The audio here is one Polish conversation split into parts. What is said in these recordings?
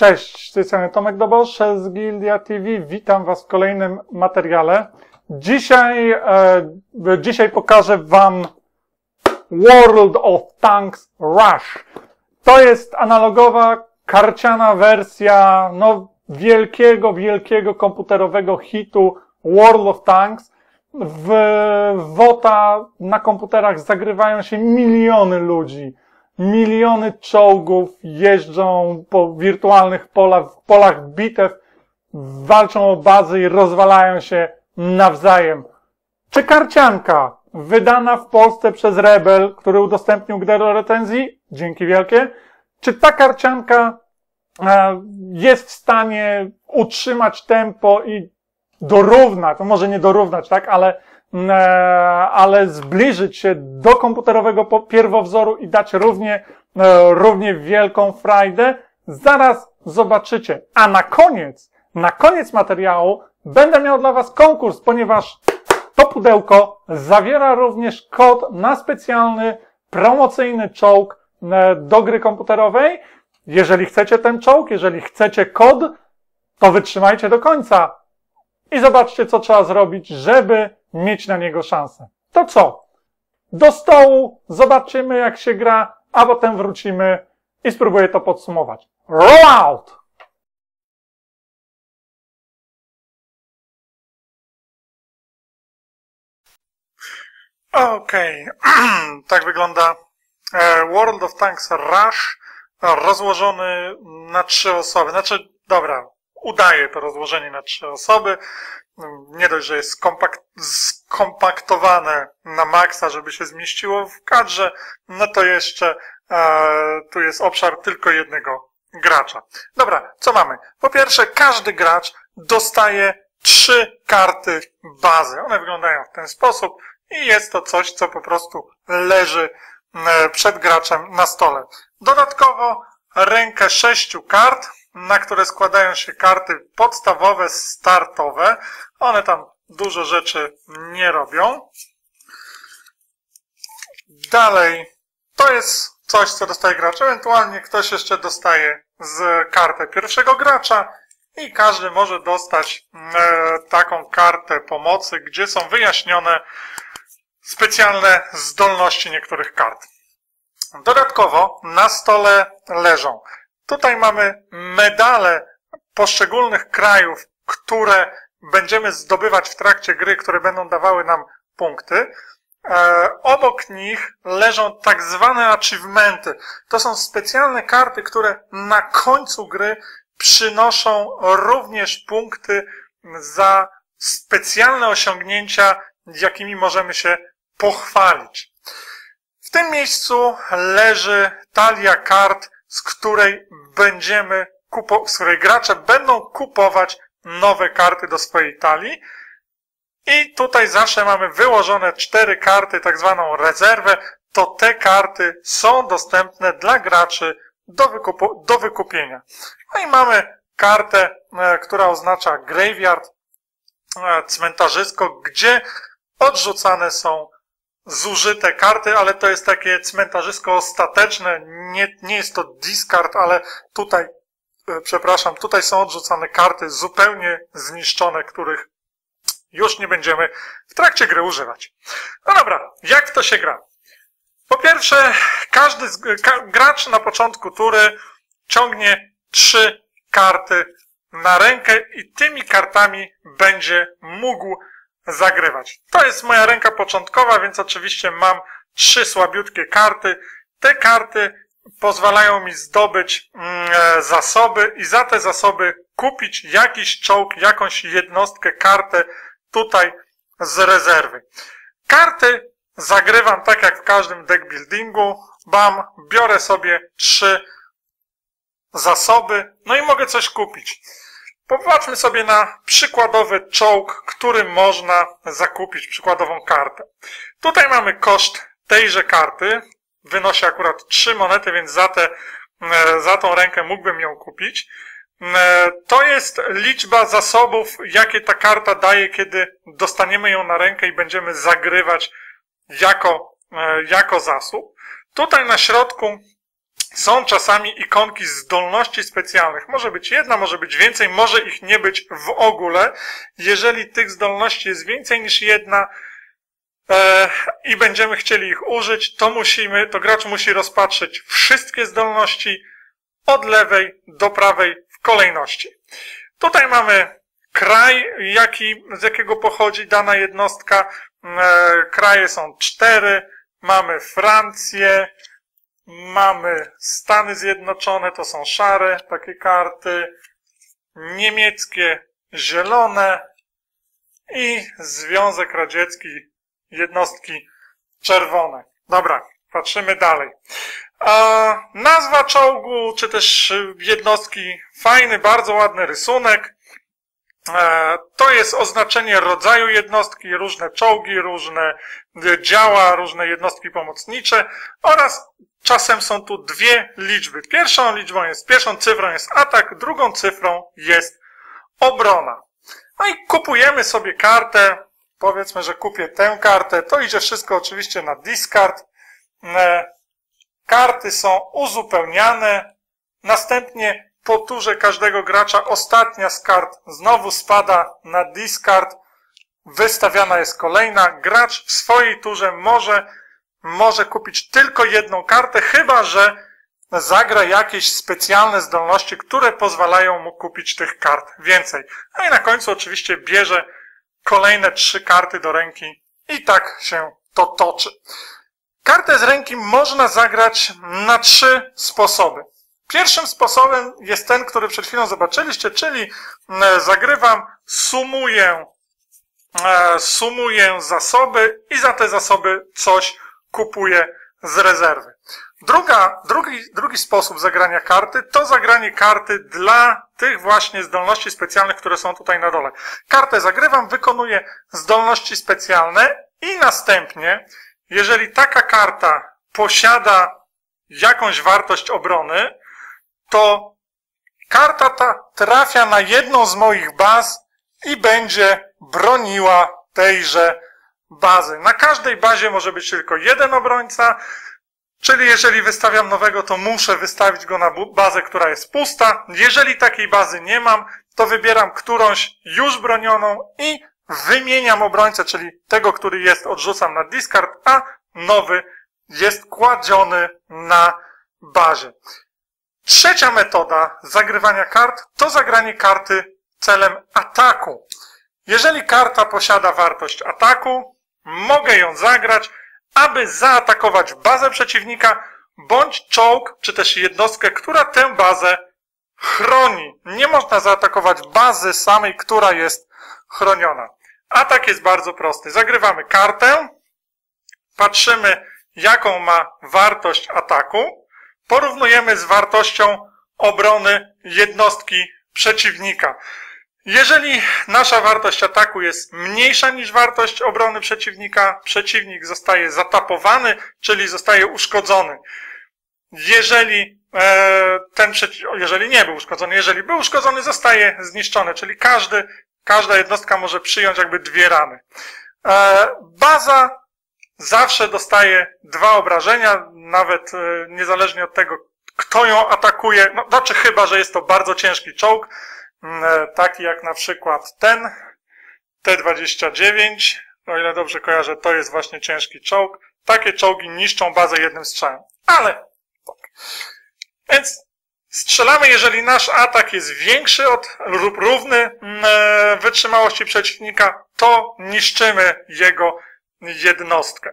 Cześć, z tej strony Tomek Dobosz z Gildia TV. Witam Was w kolejnym materiale. Dzisiaj, e, dzisiaj pokażę Wam World of Tanks Rush. To jest analogowa, karciana wersja no, wielkiego, wielkiego komputerowego hitu World of Tanks. W WOTA na komputerach zagrywają się miliony ludzi miliony czołgów jeżdżą po wirtualnych polach, polach bitew, walczą o bazy i rozwalają się nawzajem. Czy karcianka wydana w Polsce przez Rebel, który udostępnił grę do recenzji, dzięki wielkie, czy ta karcianka e, jest w stanie utrzymać tempo i dorównać, no może nie dorównać, tak, ale ale zbliżyć się do komputerowego pierwowzoru i dać równie, e, równie wielką frajdę, zaraz zobaczycie. A na koniec, na koniec materiału będę miał dla Was konkurs, ponieważ to pudełko zawiera również kod na specjalny, promocyjny czołg e, do gry komputerowej. Jeżeli chcecie ten czołg, jeżeli chcecie kod, to wytrzymajcie do końca i zobaczcie, co trzeba zrobić, żeby mieć na niego szansę. To co? Do stołu, zobaczymy jak się gra, a potem wrócimy i spróbuję to podsumować. Roll out! Okej, okay. tak wygląda e, World of Tanks Rush rozłożony na trzy osoby. Znaczy, dobra, udaje to rozłożenie na trzy osoby nie dość, że jest kompakt, skompaktowane na maksa, żeby się zmieściło w kadrze, no to jeszcze e, tu jest obszar tylko jednego gracza. Dobra, co mamy? Po pierwsze, każdy gracz dostaje trzy karty bazy. One wyglądają w ten sposób i jest to coś, co po prostu leży e, przed graczem na stole. Dodatkowo rękę sześciu kart, na które składają się karty podstawowe, startowe. One tam dużo rzeczy nie robią. Dalej, to jest coś, co dostaje gracz. Ewentualnie ktoś jeszcze dostaje z kartę pierwszego gracza i każdy może dostać e, taką kartę pomocy, gdzie są wyjaśnione specjalne zdolności niektórych kart. Dodatkowo na stole leżą Tutaj mamy medale poszczególnych krajów, które będziemy zdobywać w trakcie gry, które będą dawały nam punkty. E, obok nich leżą tak zwane achievementy. To są specjalne karty, które na końcu gry przynoszą również punkty za specjalne osiągnięcia, jakimi możemy się pochwalić. W tym miejscu leży talia kart, z której będziemy kupo- z której gracze będą kupować nowe karty do swojej talii. I tutaj zawsze mamy wyłożone cztery karty, tak zwaną rezerwę. To te karty są dostępne dla graczy do, wykupu- do wykupienia. No i mamy kartę, e, która oznacza graveyard, e, cmentarzysko, gdzie odrzucane są zużyte karty, ale to jest takie cmentarzysko ostateczne. Nie, nie jest to discard, ale tutaj, e, przepraszam, tutaj są odrzucane karty zupełnie zniszczone, których już nie będziemy w trakcie gry używać. No dobra, jak to się gra? Po pierwsze, każdy ka, gracz na początku tury ciągnie trzy karty na rękę i tymi kartami będzie mógł zagrywać. To jest moja ręka początkowa, więc oczywiście mam trzy słabiutkie karty. Te karty pozwalają mi zdobyć mm, e, zasoby i za te zasoby kupić jakiś czołg, jakąś jednostkę, kartę tutaj z rezerwy. Karty zagrywam tak jak w każdym deck buildingu. Bam, biorę sobie trzy zasoby, no i mogę coś kupić. Popatrzmy sobie na przykładowy czołg, który można zakupić, przykładową kartę. Tutaj mamy koszt tejże karty. Wynosi akurat 3 monety, więc za, te, e, za tą rękę mógłbym ją kupić. E, to jest liczba zasobów, jakie ta karta daje, kiedy dostaniemy ją na rękę i będziemy zagrywać jako, e, jako zasób. Tutaj na środku są czasami ikonki zdolności specjalnych. Może być jedna, może być więcej, może ich nie być w ogóle. Jeżeli tych zdolności jest więcej niż jedna e, i będziemy chcieli ich użyć, to musimy, to gracz musi rozpatrzeć wszystkie zdolności od lewej do prawej w kolejności. Tutaj mamy kraj, jaki, z jakiego pochodzi dana jednostka. E, kraje są cztery. Mamy Francję, mamy Stany Zjednoczone, to są szare takie karty, niemieckie zielone i Związek Radziecki jednostki czerwone. Dobra, patrzymy dalej. A nazwa czołgu, czy też jednostki, fajny, bardzo ładny rysunek. E, to jest oznaczenie rodzaju jednostki, różne czołgi, różne działa, różne jednostki pomocnicze oraz czasem są tu dwie liczby. Pierwszą liczbą jest, pierwszą cyfrą jest atak, drugą cyfrą jest obrona. No i kupujemy sobie kartę, powiedzmy, że kupię tę kartę, to idzie wszystko oczywiście na discard. E, karty są uzupełniane, następnie po turze każdego gracza ostatnia z kart znowu spada na discard. Wystawiana jest kolejna. Gracz w swojej turze może, może kupić tylko jedną kartę, chyba że zagra jakieś specjalne zdolności, które pozwalają mu kupić tych kart więcej. No i na końcu oczywiście bierze kolejne trzy karty do ręki i tak się to toczy. Kartę z ręki można zagrać na trzy sposoby. Pierwszym sposobem jest ten, który przed chwilą zobaczyliście, czyli e, zagrywam, sumuję, e, sumuję zasoby i za te zasoby coś kupuję z rezerwy. Druga, drugi, drugi sposób zagrania karty to zagranie karty dla tych właśnie zdolności specjalnych, które są tutaj na dole. Kartę zagrywam, wykonuję zdolności specjalne i następnie, jeżeli taka karta posiada jakąś wartość obrony, to karta ta trafia na jedną z moich baz i będzie broniła tejże bazy. Na każdej bazie może być tylko jeden obrońca, czyli jeżeli wystawiam nowego, to muszę wystawić go na bazę, która jest pusta. Jeżeli takiej bazy nie mam, to wybieram którąś już bronioną i wymieniam obrońcę, czyli tego, który jest, odrzucam na discard, a nowy jest kładziony na bazie. Trzecia metoda zagrywania kart to zagranie karty celem ataku. Jeżeli karta posiada wartość ataku, mogę ją zagrać, aby zaatakować bazę przeciwnika bądź czołg, czy też jednostkę, która tę bazę chroni. Nie można zaatakować bazy samej, która jest chroniona. Atak jest bardzo prosty. Zagrywamy kartę, patrzymy, jaką ma wartość ataku, porównujemy z wartością obrony jednostki przeciwnika. Jeżeli nasza wartość ataku jest mniejsza niż wartość obrony przeciwnika, przeciwnik zostaje zatapowany, czyli zostaje uszkodzony. Jeżeli e, ten jeżeli nie był uszkodzony, jeżeli był uszkodzony, zostaje zniszczony, czyli każdy, każda jednostka może przyjąć jakby dwie rany. E, baza zawsze dostaje dwa obrażenia, nawet e, niezależnie od tego, kto ją atakuje. No, znaczy chyba, że jest to bardzo ciężki czołg, mm, e, taki jak na przykład ten, T-29, o ile dobrze kojarzę, to jest właśnie ciężki czołg. Takie czołgi niszczą bazę jednym strzałem. Ale, tak. Więc strzelamy, jeżeli nasz atak jest większy od lub równy mm, e, wytrzymałości przeciwnika, to niszczymy jego jednostkę.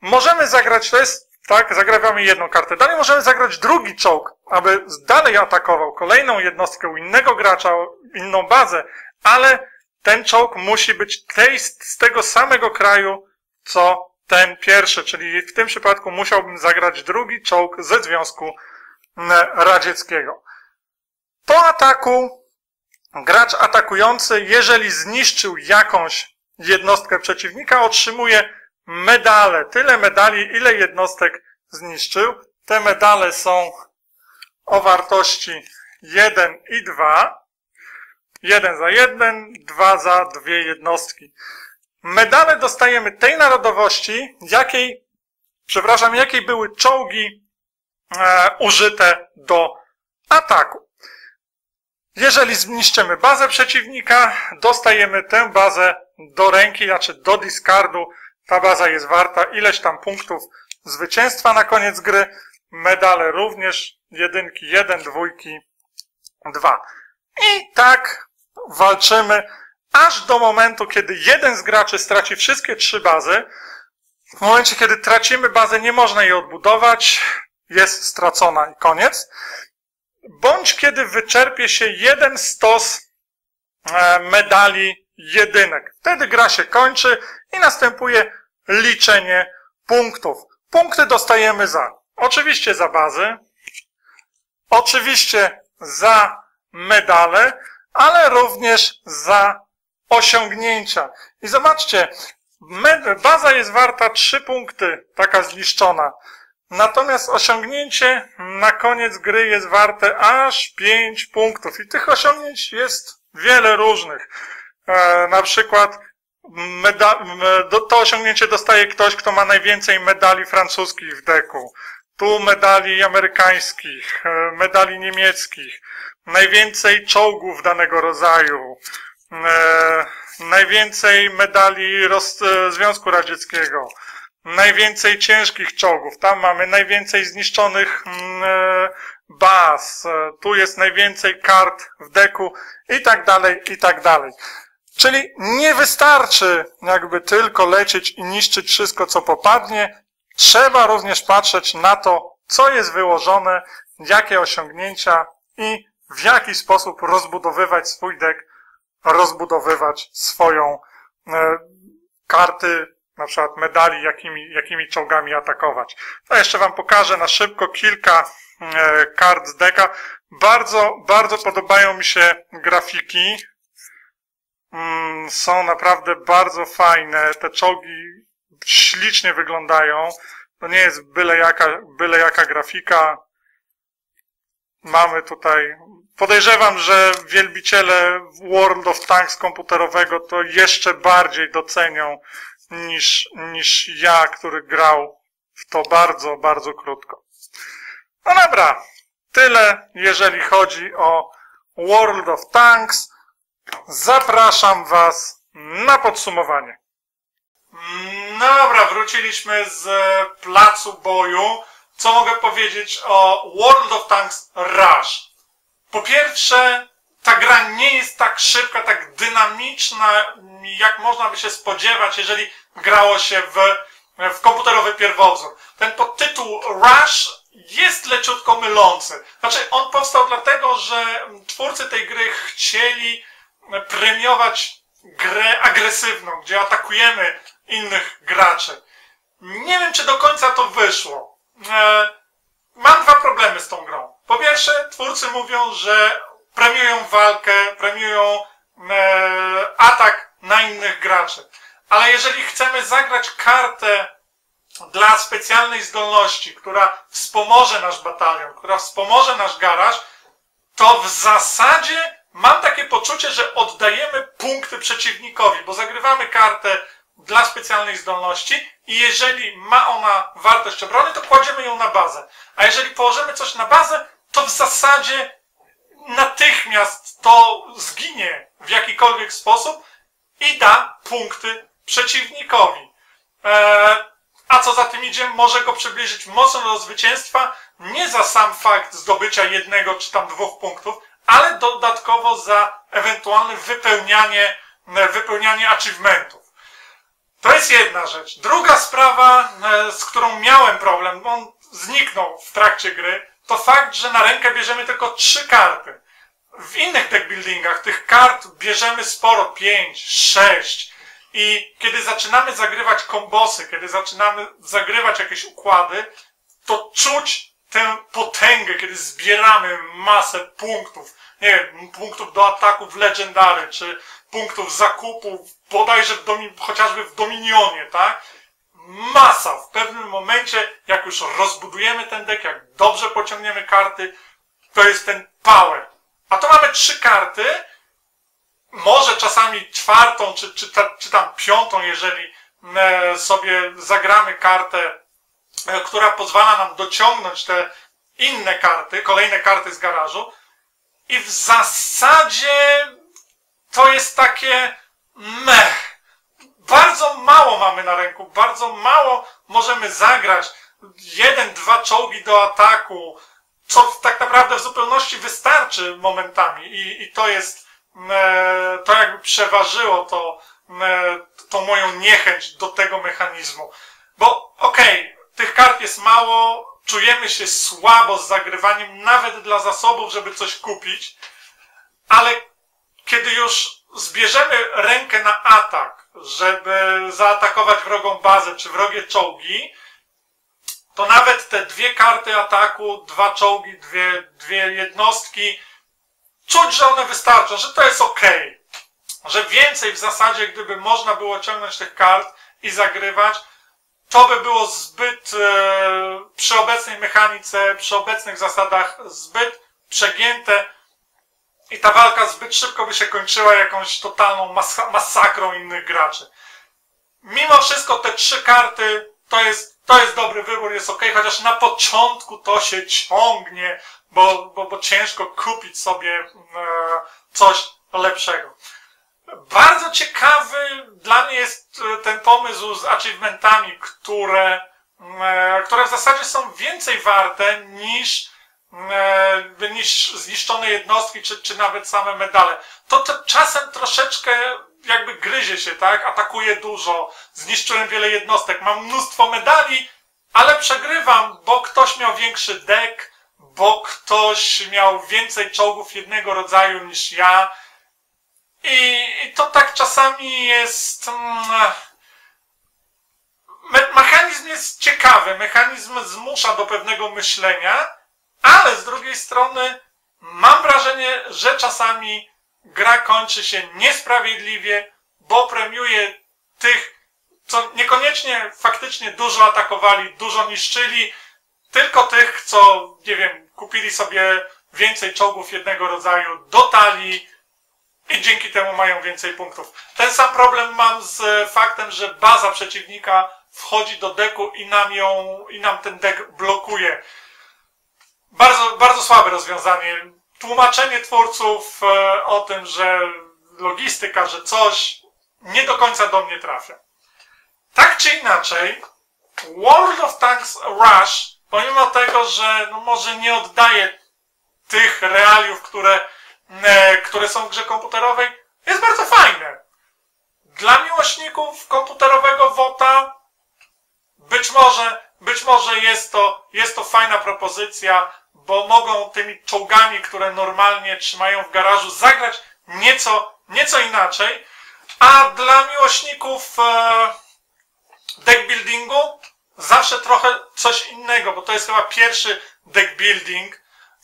Możemy zagrać, to jest, tak, zagrawiamy jedną kartę. Dalej możemy zagrać drugi czołg, aby dalej atakował kolejną jednostkę u innego gracza, inną bazę, ale ten czołg musi być tej, z tego samego kraju, co ten pierwszy, czyli w tym przypadku musiałbym zagrać drugi czołg ze Związku Radzieckiego. Po ataku gracz atakujący, jeżeli zniszczył jakąś jednostkę przeciwnika, otrzymuje medale. Tyle medali, ile jednostek zniszczył. Te medale są o wartości 1 i 2. 1 za 1, 2 za dwie jednostki. Medale dostajemy tej narodowości, jakiej, przepraszam, jakiej były czołgi e, użyte do ataku. Jeżeli zniszczymy bazę przeciwnika, dostajemy tę bazę do ręki, znaczy do discardu. Ta baza jest warta ileś tam punktów zwycięstwa na koniec gry. Medale również, jedynki, jeden, dwójki, dwa. I tak walczymy aż do momentu, kiedy jeden z graczy straci wszystkie trzy bazy. W momencie, kiedy tracimy bazę, nie można jej odbudować, jest stracona i koniec. Bądź kiedy wyczerpie się jeden stos e, medali jedynek. Wtedy gra się kończy i następuje liczenie punktów. Punkty dostajemy za, oczywiście za bazy, oczywiście za medale, ale również za osiągnięcia. I zobaczcie, baza jest warta 3 punkty, taka zniszczona. Natomiast osiągnięcie na koniec gry jest warte aż 5 punktów. I tych osiągnięć jest wiele różnych. E, na przykład to osiągnięcie dostaje ktoś, kto ma najwięcej medali francuskich w deku. Tu medali amerykańskich, e, medali niemieckich, najwięcej czołgów danego rodzaju, e, najwięcej medali Roz Związku Radzieckiego, najwięcej ciężkich czołgów, tam mamy najwięcej zniszczonych mm, baz, tu jest najwięcej kart w deku i tak dalej, i tak dalej. Czyli nie wystarczy jakby tylko lecieć i niszczyć wszystko, co popadnie. Trzeba również patrzeć na to, co jest wyłożone, jakie osiągnięcia i w jaki sposób rozbudowywać swój dek, rozbudowywać swoją e, karty, na przykład medali, jakimi, jakimi czołgami atakować. To jeszcze Wam pokażę na szybko kilka e, kart z deka. Bardzo, bardzo podobają mi się grafiki. Są naprawdę bardzo fajne. Te czołgi ślicznie wyglądają. To nie jest byle jaka, byle jaka grafika. Mamy tutaj Podejrzewam, że wielbiciele World of Tanks komputerowego to jeszcze bardziej docenią niż, niż ja, który grał w to bardzo, bardzo krótko. No dobra, tyle jeżeli chodzi o World of Tanks. Zapraszam Was na podsumowanie. Dobra, wróciliśmy z placu boju. Co mogę powiedzieć o World of Tanks Rush? Po pierwsze, ta gra nie jest tak szybka, tak dynamiczna, jak można by się spodziewać, jeżeli grało się w, w komputerowy pierwowzór. Ten podtytuł Rush jest leciutko mylący. Znaczy, on powstał dlatego, że twórcy tej gry chcieli premiować grę agresywną, gdzie atakujemy innych graczy. Nie wiem, czy do końca to wyszło. E, mam dwa problemy z tą grą. Po pierwsze, twórcy mówią, że premiują walkę, premiują e, atak na innych graczy. Ale jeżeli chcemy zagrać kartę dla specjalnej zdolności, która wspomoże nasz batalion, która wspomoże nasz garaż, to w zasadzie mam takie poczucie, że oddajemy punkty przeciwnikowi, bo zagrywamy kartę dla specjalnej zdolności i jeżeli ma ona wartość obrony, to kładziemy ją na bazę. A jeżeli położymy coś na bazę, to w zasadzie natychmiast to zginie w jakikolwiek sposób i da punkty przeciwnikowi. Eee, a co za tym idzie, może go przybliżyć mocno do zwycięstwa, nie za sam fakt zdobycia jednego czy tam dwóch punktów, ale dodatkowo za ewentualne wypełnianie, wypełnianie achievementów. To jest jedna rzecz. Druga sprawa, e, z którą miałem problem, bo on zniknął w trakcie gry, to fakt, że na rękę bierzemy tylko trzy karty. W innych deckbuildingach tych kart bierzemy sporo, pięć, sześć. I kiedy zaczynamy zagrywać kombosy, kiedy zaczynamy zagrywać jakieś układy, to czuć tę potęgę, kiedy zbieramy masę punktów. Nie wiem, punktów do ataku w Legendary, czy punktów zakupu bodajże w domi, chociażby w Dominionie, tak? masa. W pewnym momencie, jak już rozbudujemy ten deck, jak dobrze pociągniemy karty, to jest ten power. A to mamy trzy karty, może czasami czwartą, czy, czy, czy tam piątą, jeżeli e, sobie zagramy kartę, która pozwala nam dociągnąć te inne karty, kolejne karty z garażu i w zasadzie to jest takie mech. Bardzo mało mamy na ręku, bardzo mało możemy zagrać. Jeden, dwa czołgi do ataku, co tak naprawdę w zupełności wystarczy momentami i, i to jest, e, to jakby przeważyło to, e, tą moją niechęć do tego mechanizmu. Bo okej, okay, tych kart jest mało, czujemy się słabo z zagrywaniem, nawet dla zasobów, żeby coś kupić, ale kiedy już zbierzemy rękę na atak, żeby zaatakować wrogą bazę czy wrogie czołgi, to nawet te dwie karty ataku, dwa czołgi, dwie, dwie jednostki, czuć, że one wystarczą, że to jest ok. Że więcej w zasadzie, gdyby można było ciągnąć tych kart i zagrywać, to by było zbyt e, przy obecnej mechanice, przy obecnych zasadach zbyt przegięte i ta walka zbyt szybko by się kończyła jakąś totalną masakrą innych graczy. Mimo wszystko te trzy karty to jest, to jest dobry wybór, jest ok, chociaż na początku to się ciągnie, bo, bo, bo ciężko kupić sobie e, coś lepszego. Bardzo ciekawy dla mnie jest e, ten pomysł z achievementami, które, e, które w zasadzie są więcej warte niż, e, niż zniszczone jednostki, czy, czy nawet same medale. To, to czasem troszeczkę jakby gryzie się, tak? Atakuje dużo, zniszczyłem wiele jednostek, mam mnóstwo medali, ale przegrywam, bo ktoś miał większy deck, bo ktoś miał więcej czołgów jednego rodzaju niż ja, i, to tak czasami jest. Mm, me, mechanizm jest ciekawy, mechanizm zmusza do pewnego myślenia, ale z drugiej strony mam wrażenie, że czasami gra kończy się niesprawiedliwie, bo premiuje tych, co niekoniecznie faktycznie dużo atakowali, dużo niszczyli, tylko tych, co, nie wiem, kupili sobie więcej czołgów jednego rodzaju do talii, i dzięki temu mają więcej punktów. Ten sam problem mam z faktem, że baza przeciwnika wchodzi do deku i nam ją, i nam ten dek blokuje. Bardzo, bardzo słabe rozwiązanie. Tłumaczenie twórców e, o tym, że logistyka, że coś nie do końca do mnie trafia. Tak czy inaczej, World of Tanks Rush, pomimo tego, że no może nie oddaje tych realiów, które E, które są w grze komputerowej, jest bardzo fajne. Dla miłośników komputerowego WOTA być może, być może jest to, jest to fajna propozycja, bo mogą tymi czołgami, które normalnie trzymają w garażu, zagrać nieco, nieco inaczej. A dla miłośników e, deck buildingu zawsze trochę coś innego, bo to jest chyba pierwszy deck building,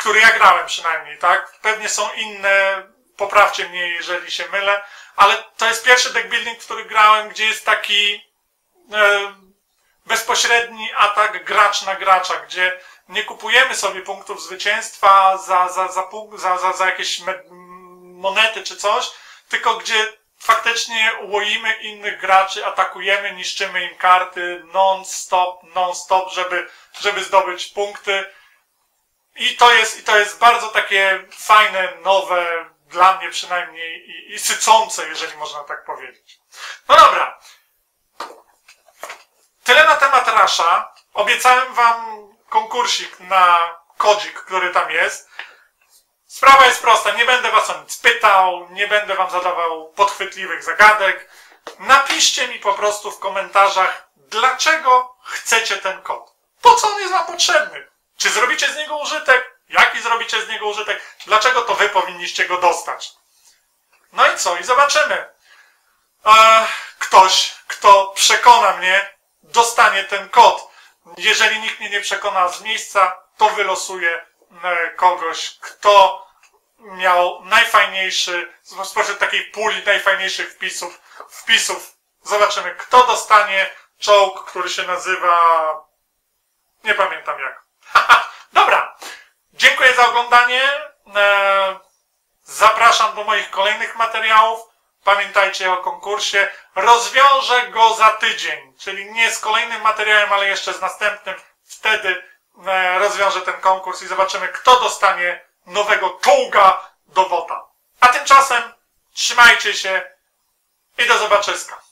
który ja grałem przynajmniej, tak? Pewnie są inne, poprawcie mnie, jeżeli się mylę, ale to jest pierwszy deck building, który grałem, gdzie jest taki e, bezpośredni atak gracz na gracza, gdzie nie kupujemy sobie punktów zwycięstwa za, za, za, za, za, za jakieś monety czy coś, tylko gdzie faktycznie łoimy innych graczy, atakujemy, niszczymy im karty non-stop, non-stop, żeby, żeby zdobyć punkty. I to jest, i to jest bardzo takie fajne, nowe, dla mnie przynajmniej, i, i sycące, jeżeli można tak powiedzieć. No dobra. Tyle na temat Rasha. Obiecałem wam konkursik na kodzik, który tam jest. Sprawa jest prosta, nie będę was o nic pytał, nie będę wam zadawał podchwytliwych zagadek. Napiszcie mi po prostu w komentarzach, dlaczego chcecie ten kod. Po co on jest wam potrzebny? Czy zrobicie z niego użytek? Jaki zrobicie z niego użytek? Dlaczego to wy powinniście go dostać? No i co? I zobaczymy. E, ktoś, kto przekona mnie, dostanie ten kod. Jeżeli nikt mnie nie przekona z miejsca, to wylosuję e, kogoś, kto miał najfajniejszy, spośród takiej puli najfajniejszych wpisów, wpisów. Zobaczymy, kto dostanie czołg, który się nazywa, nie pamiętam jak. Dobra. Dziękuję za oglądanie. E, zapraszam do moich kolejnych materiałów. Pamiętajcie o konkursie. Rozwiążę go za tydzień, czyli nie z kolejnym materiałem, ale jeszcze z następnym. Wtedy e, rozwiążę ten konkurs i zobaczymy, kto dostanie nowego czołga do wota. A tymczasem trzymajcie się i do zobaczyska.